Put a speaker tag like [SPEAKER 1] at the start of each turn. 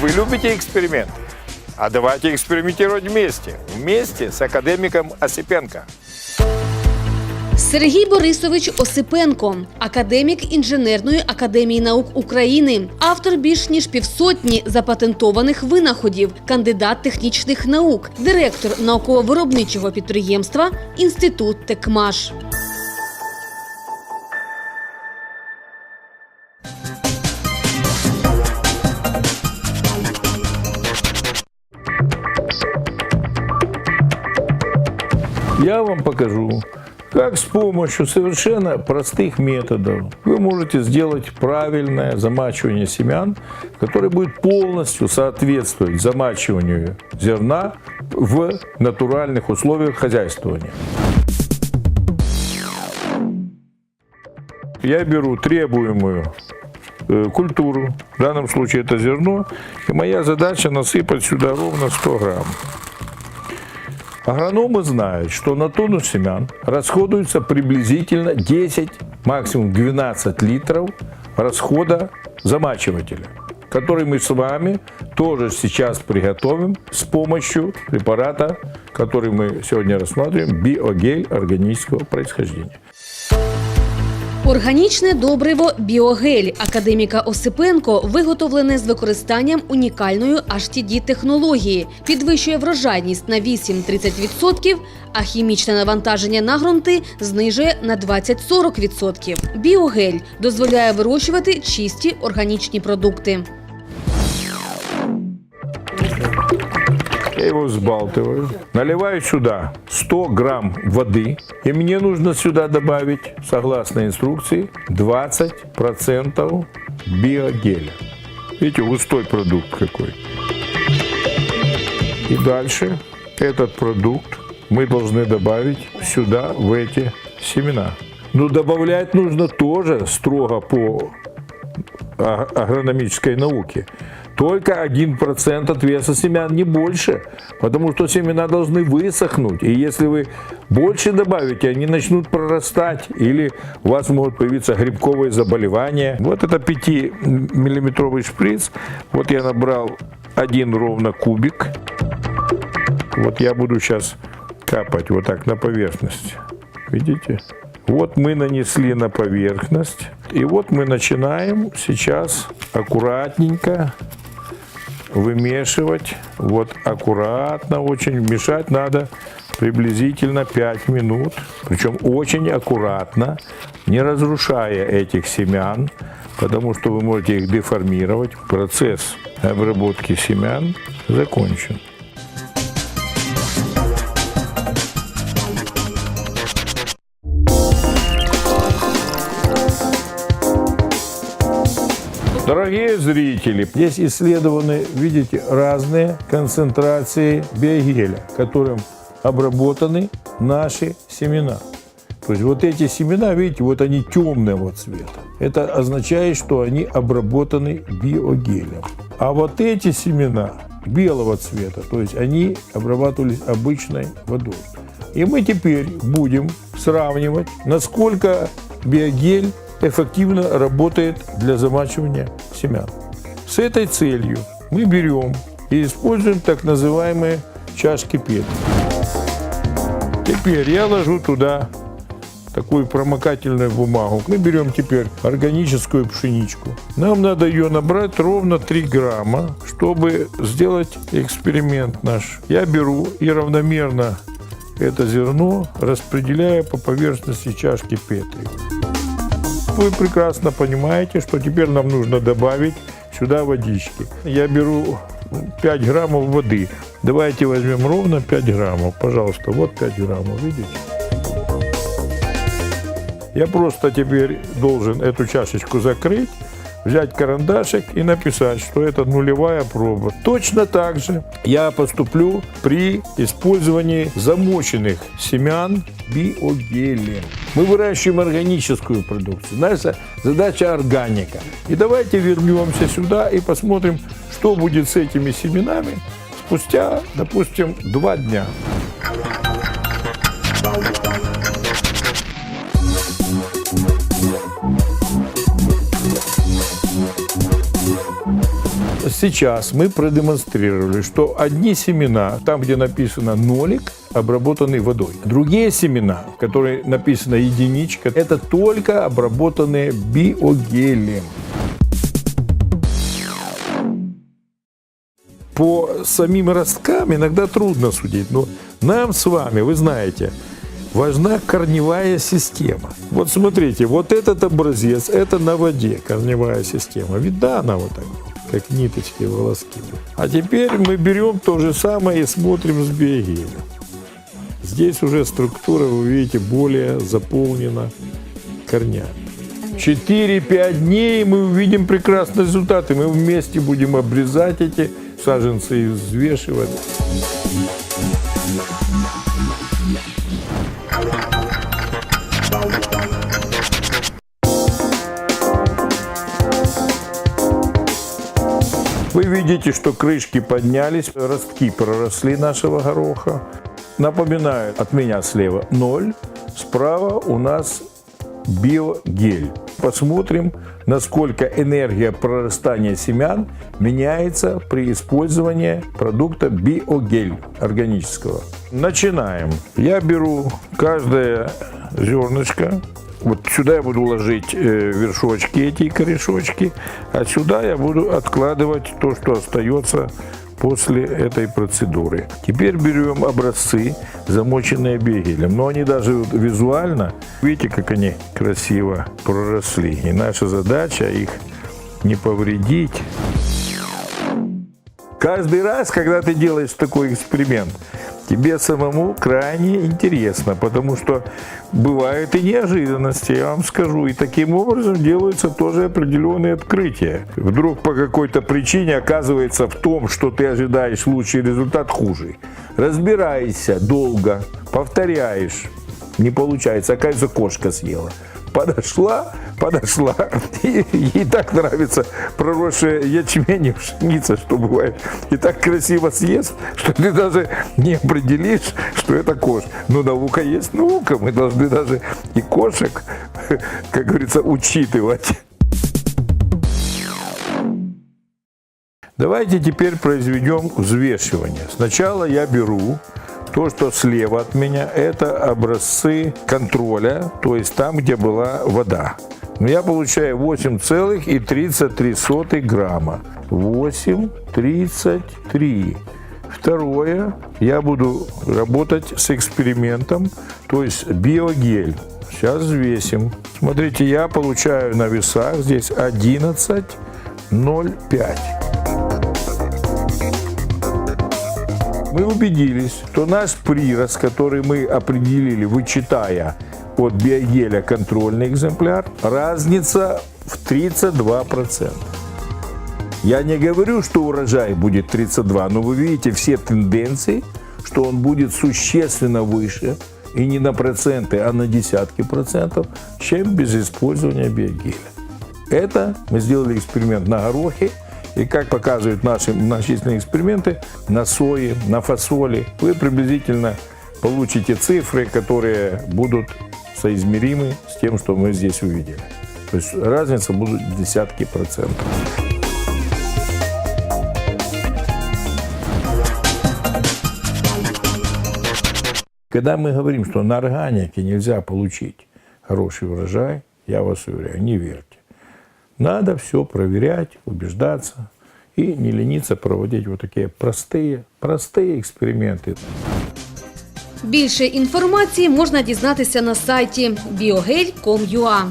[SPEAKER 1] Вы любите эксперименты? А давайте экспериментировать вместе. Вместе с академиком Осипенко.
[SPEAKER 2] Сергій Борисович Осипенко, академік інженерної академії наук України, автор більш ніж півсотні запатентованих винаходів, кандидат технічних наук, директор науково-виробничого підприємства Інститут Текмаш.
[SPEAKER 3] Я вам покажу, как с помощью совершенно простых методов вы можете сделать правильное замачивание семян, которое будет полностью соответствовать замачиванию зерна в натуральных условиях хозяйствования. Я беру требуемую э, культуру, в данном случае это зерно, и моя задача насыпать сюда ровно 100 грамм. Агрономы знают, что на тонну семян расходуется приблизительно 10, максимум 12 литров расхода замачивателя, который мы с вами тоже сейчас приготовим с помощью препарата, который мы сегодня рассматриваем, биогель органического происхождения.
[SPEAKER 2] Органічне добриво Біогель академіка Осипенко виготовлене з використанням унікальної HTD технології, підвищує врожайність на 8-30%, а хімічне навантаження на ґрунти знижує на 20-40%. Біогель дозволяє вирощувати чисті органічні продукти.
[SPEAKER 3] Я его взбалтываю, наливаю сюда 100 грамм воды, и мне нужно сюда добавить, согласно инструкции, 20% биогеля. Видите, густой продукт какой. И дальше этот продукт мы должны добавить сюда, в эти семена. Но добавлять нужно тоже строго по а- агрономической науке. Только 1% от веса семян, не больше. Потому что семена должны высохнуть. И если вы больше добавите, они начнут прорастать. Или у вас могут появиться грибковые заболевания. Вот это 5-миллиметровый шприц. Вот я набрал один ровно кубик. Вот я буду сейчас капать вот так на поверхность. Видите? Вот мы нанесли на поверхность. И вот мы начинаем сейчас аккуратненько вымешивать. Вот аккуратно очень. Мешать надо приблизительно 5 минут. Причем очень аккуратно, не разрушая этих семян, потому что вы можете их деформировать. Процесс обработки семян закончен. Дорогие зрители, здесь исследованы, видите, разные концентрации биогеля, которым обработаны наши семена. То есть вот эти семена, видите, вот они темного цвета. Это означает, что они обработаны биогелем. А вот эти семена белого цвета, то есть они обрабатывались обычной водой. И мы теперь будем сравнивать, насколько биогель эффективно работает для замачивания семян. С этой целью мы берем и используем так называемые чашки Петри. Теперь я ложу туда такую промокательную бумагу. Мы берем теперь органическую пшеничку. Нам надо ее набрать ровно 3 грамма, чтобы сделать эксперимент наш. Я беру и равномерно это зерно распределяю по поверхности чашки Петри. Вы прекрасно понимаете, что теперь нам нужно добавить сюда водички. Я беру 5 граммов воды. Давайте возьмем ровно 5 граммов. Пожалуйста, вот 5 граммов, видите? Я просто теперь должен эту чашечку закрыть, взять карандашик и написать, что это нулевая проба. Точно так же я поступлю при использовании замоченных семян биогелем. Мы выращиваем органическую продукцию. Наша задача органика. И давайте вернемся сюда и посмотрим, что будет с этими семенами спустя, допустим, два дня. Сейчас мы продемонстрировали, что одни семена, там, где написано нолик, обработаны водой. Другие семена, в которые написано единичка, это только обработанные биогелем. По самим росткам иногда трудно судить, но нам с вами, вы знаете, важна корневая система. Вот смотрите, вот этот образец, это на воде корневая система. Видна она вот так, как ниточки, волоски. А теперь мы берем то же самое и смотрим с биогелем. Здесь уже структура, вы видите, более заполнена корнями. 4-5 дней мы увидим прекрасные результаты. Мы вместе будем обрезать эти саженцы и взвешивать. Вы видите, что крышки поднялись, ростки проросли нашего гороха. Напоминаю, от меня слева 0, справа у нас биогель. Посмотрим, насколько энергия прорастания семян меняется при использовании продукта биогель органического. Начинаем. Я беру каждое зернышко, вот сюда я буду ложить э, вершочки, эти корешочки, а сюда я буду откладывать то, что остается после этой процедуры. Теперь берем образцы, замоченные бегелем. Но они даже визуально, видите, как они красиво проросли. И наша задача их не повредить. Каждый раз, когда ты делаешь такой эксперимент, тебе самому крайне интересно, потому что бывают и неожиданности, я вам скажу. И таким образом делаются тоже определенные открытия. Вдруг по какой-то причине оказывается в том, что ты ожидаешь лучший результат, хуже. Разбираешься долго, повторяешь, не получается, оказывается, кошка съела. Подошла, подошла. И, ей так нравится проросшая ячмень пшеница, что бывает. И так красиво съест, что ты даже не определишь, что это кош. Но наука есть наука. Мы должны даже и кошек, как говорится, учитывать. Давайте теперь произведем взвешивание. Сначала я беру то, что слева от меня, это образцы контроля, то есть там, где была вода. Я получаю 8,33 грамма. 8,33. Второе, я буду работать с экспериментом, то есть биогель. Сейчас взвесим. Смотрите, я получаю на весах здесь 11,05. Мы убедились, что наш прирост, который мы определили, вычитая от биогеля контрольный экземпляр, разница в 32%. Я не говорю, что урожай будет 32, но вы видите все тенденции, что он будет существенно выше, и не на проценты, а на десятки процентов, чем без использования биогеля. Это мы сделали эксперимент на горохе, и как показывают наши многочисленные эксперименты, на сое, на фасоли, вы приблизительно получите цифры, которые будут соизмеримы с тем, что мы здесь увидели. То есть разница будет десятки процентов. Когда мы говорим, что на органике нельзя получить хороший урожай, я вас уверяю, не верьте. Надо все проверять, убеждаться и не лениться проводить вот такие простые, простые эксперименты.
[SPEAKER 2] Більше інформації можна дізнатися на сайті biogelь.com.ua.